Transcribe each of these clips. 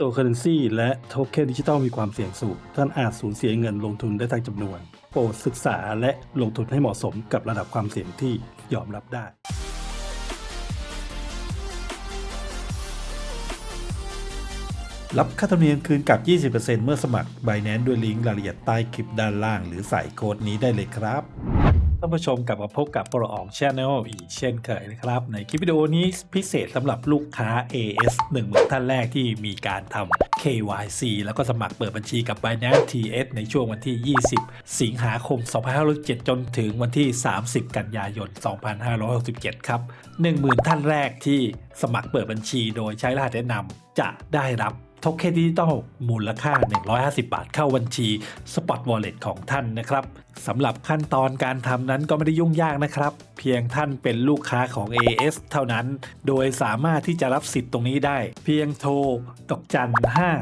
ตัวเคอร์เรนซีและโทเค็นดิจิทัลมีความเสี่ยงสูง ท่านอาจสูญเสียเงินลงทุนได้ทั้งจำนวน โปรดศึกษาและลงทุนให้เหมาะสมกับระดับความเสี่ยงที่ยอมรับได้รับค่าธรรมเนียมคืนกับ 20%เมื่อสมัคร Binance ด้วยลิงก์รายละเอียดใต้คลิปด้านล่าง หรือใส่โค้ดนี้ได้เลยครับ ท่านผู้ชมกลับมาพบกับปรอองช n แนลอีกเช่นเคยนะครับ ในคลิปวิดีโอนี้พิเศษสำหรับลูกค้า AS 1 0,000ท่านแรกที่มีการทำ KYC แล้วก็สมัครเปิดบัญชีกับ Binance TS ในช่วงวันที่ 20 สิงหาคม 2567 จนถึงวันที่ 30 กันยายน 2567 ครับ 10,000 ท่านแรกที่สมัครเปิดบัญชีโดยใช้รหัสแนะนำจะได้รับ ทเค็นดิจิตอลมูลค่า 150 บาทเข้าบัญชี Spot Wallet ของท่านนะครับสำหรับขั้นตอนการทำนั้นก็ไม่ได้ยุ่งยากนะครับ เพียงท่านเป็นลูกค้าของ AS เท่านั้น โดยสามารถที่จะรับสิทธิ์ตรงนี้ได้ เพียงโทรดอกจัน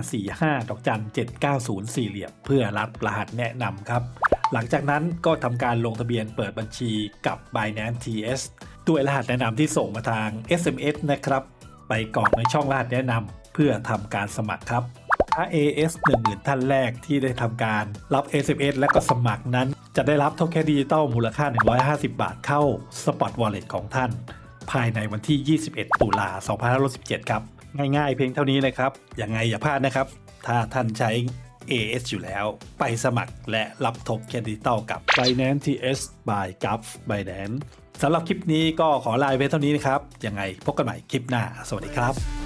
545 ดอกจัน 790 สี่เหลี่ยมเพื่อรับรหัสแนะนำครับ หลังจากนั้นก็ทำการลงทะเบียนเปิดบัญชีกับ Binance TS ด้วยรหัสแนะนำที่ส่งมาทาง SMS นะครับ ไปกรอกในช่องรหัสแนะนำ เพื่อทำการสมัครครับถ้า AS 10,000ท่านแรกที่ได้ทำการรับ SMS และก็สมัครนั้น จะได้รับโทเค็นดิจิตอลมูลค่า 150 บาทเข้า Spot Wallet ของท่าน ภายในวันที่ 21 ตุลา2517 ครับ ง่ายๆเพียงเท่านี้นะครับ ยังไงอย่าพลาดนะครับ ถ้าท่านใช้ AS อยู่แล้ว ไปสมัครและรับทบเครดิตอลกับ Binance TS by g u f Binance สำหรับคลิปนี้ก็ขอลาไปเพียงเท่านี้นะครับ ยังไงพบกันใหม่คลิปหน้า สวัสดีครับ